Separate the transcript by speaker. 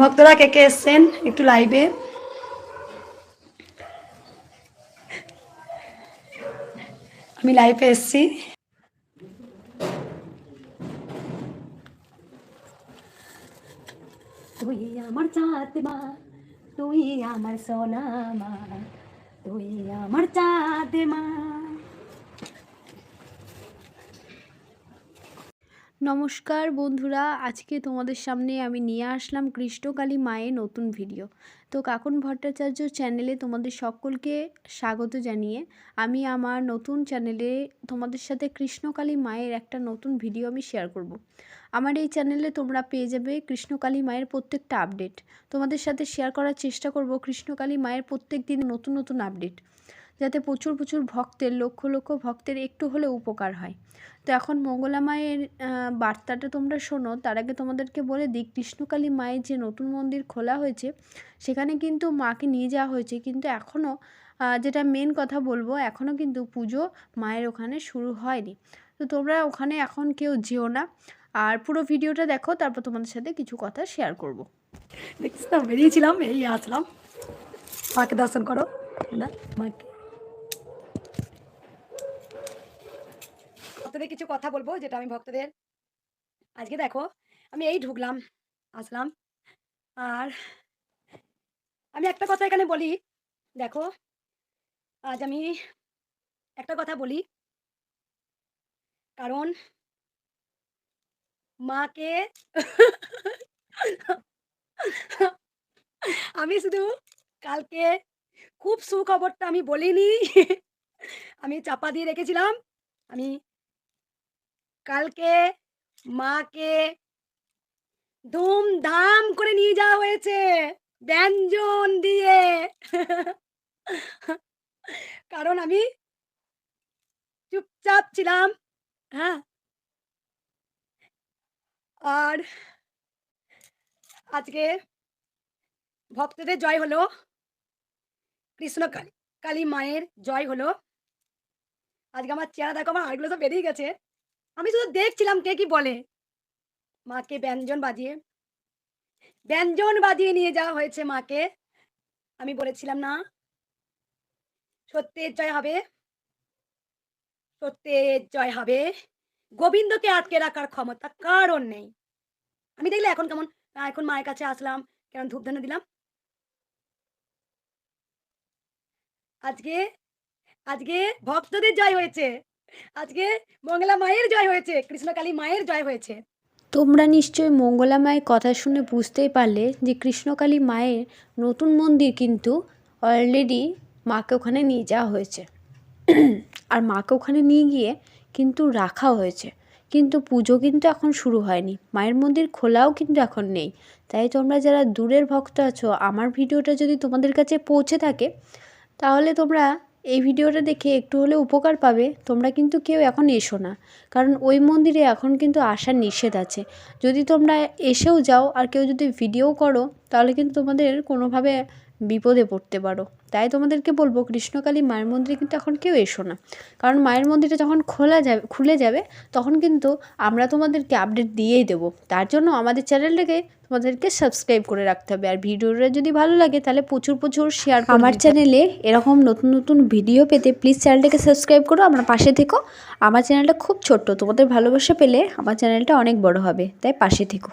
Speaker 1: ভক্তরা কে কে এসছেন একটু লাইভে আমি লাইভে এসছি।
Speaker 2: তুই আমার চাঁদ মা তুই আমার সোনা মা তুই আমার চাঁদ মা
Speaker 3: নমস্কার বন্ধুরা, আজকে তোমাদের সামনে আমি নিয়ে আসলাম কৃষ্ণকালী মায়ের নতুন ভিডিও। তো কাকন ভট্টাচার্য চ্যানেলে তোমাদের সকলকে স্বাগত জানিয়ে আমি আমার নতুন চ্যানেলে তোমাদের সাথে কৃষ্ণকালী মায়ের একটা নতুন ভিডিও আমি শেয়ার করব। আমার এই চ্যানেলে তোমরা পেয়ে যাবে কৃষ্ণকালী মায়ের প্রত্যেকটা আপডেট তোমাদের সাথে শেয়ার করার চেষ্টা করব কৃষ্ণকালী মায়ের প্রত্যেক দিন নতুন নতুন আপডেট যাতে প্রচুর প্রচুর ভক্তের, লক্ষ লক্ষ ভক্তের একটু হলেও উপকার হয়। তো এখন মঙ্গলা মায়ের বার্তাটা তোমরা শোনো, তার আগে তোমাদেরকে বলে দিই, কৃষ্ণকালী মায়ের যে নতুন মন্দির খোলা হয়েছে, সেখানে কিন্তু মাকে নিয়ে যাওয়া হয়েছে। কিন্তু এখনও যেটা মেন কথা বলব এখনও কিন্তু পুজো মায়ের ওখানে শুরু হয়নি। তো তোমরা ওখানে এখন কেউ যেও না। আর পুরো ভিডিওটা দেখো, তারপর তোমাদের সাথে কিছু কথা শেয়ার করব।
Speaker 1: দেখছিস তো, বেরিয়েছিলাম এই আসলাম। মাকে দর্শন করো। না, মাকে। ভক্তদের কিছু কথা বলব, যেটা আমি ভক্তদের আজকে দেখো, আমি এই ঢুকলাম, আসলাম, আর আমি একটা কথা এখানে বলি, দেখো, আজ আমি একটা কথা বলি, কারণ মাকে আমি শুধু কালকে খুব সুখবরটা আমি বলিনি, আমি চাপা দিয়ে রেখেছিলাম, আমি কালকে মাকে ধুমধাম করে নিয়ে যাওয়া হয়েছে। ব্যঞ্জন দিয়ে। কারণ আমি চুপচাপ ছিলাম হ্যাঁ। আর আজকে ভক্তদের জয় হলো কৃষ্ণ কালী কালী মায়ের জয় হলো। আজকে আমার চেহারা দেখো, আমার হাড়গুলো সব বেরিয়ে গেছে। আমি শুধু দেখছিলাম কে কি বলে। মাকে ব্যঞ্জন বাজিয়ে। ব্যঞ্জন বাজিয়ে নিয়ে যাওয়া হয়েছে মাকে। আমি বলেছিলাম, না, সত্যের জয় হবে। সত্যের জয় হবে। গোবিন্দকে আটকে রাখার ক্ষমতা কারণ নেই। আমি দেখলে এখন কেমন এখন মায়ের কাছে আসলাম, কেমন ধূপধানে দিলাম। আজকে আজকে ভক্তদের জয় হয়েছে। আজকে মঙ্গলা মায়ের জয় হয়েছে কৃষ্ণকালী মায়ের জয় হয়েছে।
Speaker 3: তোমরা নিশ্চয়ই মঙ্গলা মায়ের কথা শুনে বুঝতেই পারলে যে কৃষ্ণকালী মায়ের নতুন মন্দির কিন্তু অলরেডি মাকে ওখানে নিয়ে যাওয়া হয়েছে। আর মাকে ওখানে নিয়ে গিয়ে কিন্তু রাখা হয়েছে। কিন্তু পুজো কিন্তু এখন শুরু হয়নি। মায়ের মন্দির খোলাও কিন্তু এখন নেই। তাই তোমরা যারা দূরের ভক্ত আছো, আমার ভিডিওটা যদি তোমাদের কাছে পৌঁছে থাকে, তাহলে তোমরা এই ভিডিওটা দেখে একটু হলে উপকার পাবে। তোমরা কিন্তু কেউ এখন এসো না। কারণ ওই মন্দিরে এখন কিন্তু আসার নিষেধ আছে। যদি তোমরা এসেও যাও আর কেউ যদি ভিডিও করো, তাহলে কিন্তু তোমাদের কোনোভাবে বিপদে পড়তে পারো। তাই তোমাদেরকে বলব কৃষ্ণকালী মায়ের মন্দিরে কিন্তু এখন কেউ এসো না। কারণ মায়ের মন্দিরটা যখন খোলা যাবে খুলে যাবে তখন কিন্তু আমরা তোমাদেরকে আপডেট দিয়েই দেবো। তার জন্য আমাদের চ্যানেলটাকে তোমাদেরকে সাবস্ক্রাইব করে রাখতে হবে। আর ভিডিওটা যদি ভালো লাগে তাহলে প্রচুর প্রচুর শেয়ার আমার চ্যানেলে এরকম নতুন নতুন ভিডিও পেতে প্লিজ চ্যানেলটাকে সাবস্ক্রাইব করো আমার পাশে থেকো। আমার চ্যানেলটা খুব ছোট্ট তোমাদের ভালোবাসা পেলে আমার চ্যানেলটা অনেক বড় হবে। তাই পাশে থেকো।